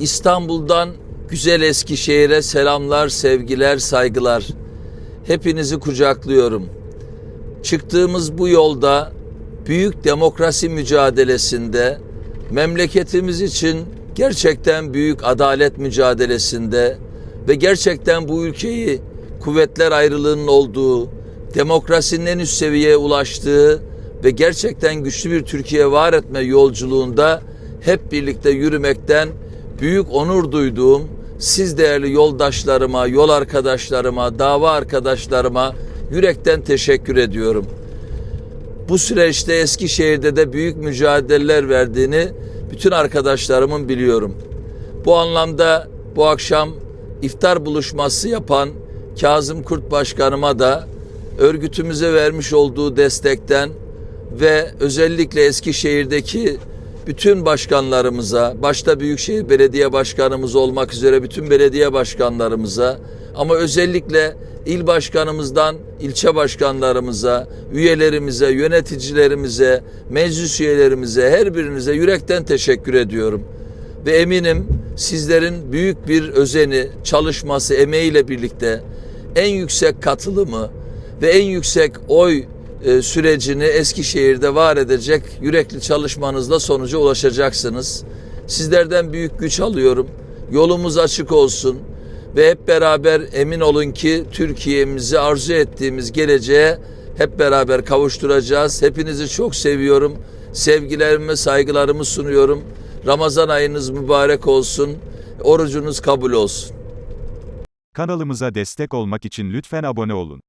İstanbul'dan güzel Eskişehir'e selamlar, sevgiler, saygılar. Hepinizi kucaklıyorum. Çıktığımız bu yolda büyük demokrasi mücadelesinde, memleketimiz için gerçekten büyük adalet mücadelesinde ve gerçekten bu ülkeyi kuvvetler ayrılığının olduğu, demokrasinin en üst seviyeye ulaştığı ve gerçekten güçlü bir Türkiye var etme yolculuğunda hep birlikte yürümekten büyük onur duyduğum siz değerli yoldaşlarıma, yol arkadaşlarıma, dava arkadaşlarıma yürekten teşekkür ediyorum. Bu süreçte Eskişehir'de de büyük mücadeleler verdiğini bütün arkadaşlarımın biliyorum. Bu anlamda bu akşam iftar buluşması yapan Kazım Kurt Başkanıma da örgütümüze vermiş olduğu destekten ve özellikle Eskişehir'deki bütün başkanlarımıza, başta Büyükşehir Belediye Başkanımız olmak üzere bütün belediye başkanlarımıza ama özellikle il başkanımızdan ilçe başkanlarımıza, üyelerimize, yöneticilerimize, meclis üyelerimize, her birinize yürekten teşekkür ediyorum. Ve eminim sizlerin büyük bir özeni, çalışması, emeğiyle birlikte en yüksek katılımı ve en yüksek oy e, sürecini Eskişehir'de var edecek yürekli çalışmanızla sonuca ulaşacaksınız. Sizlerden büyük güç alıyorum. Yolumuz açık olsun ve hep beraber emin olun ki Türkiye'mizi arzu ettiğimiz geleceğe hep beraber kavuşturacağız. Hepinizi çok seviyorum. Sevgilerimi, saygılarımı sunuyorum. Ramazan ayınız mübarek olsun. Orucunuz kabul olsun. Kanalımıza destek olmak için lütfen abone olun.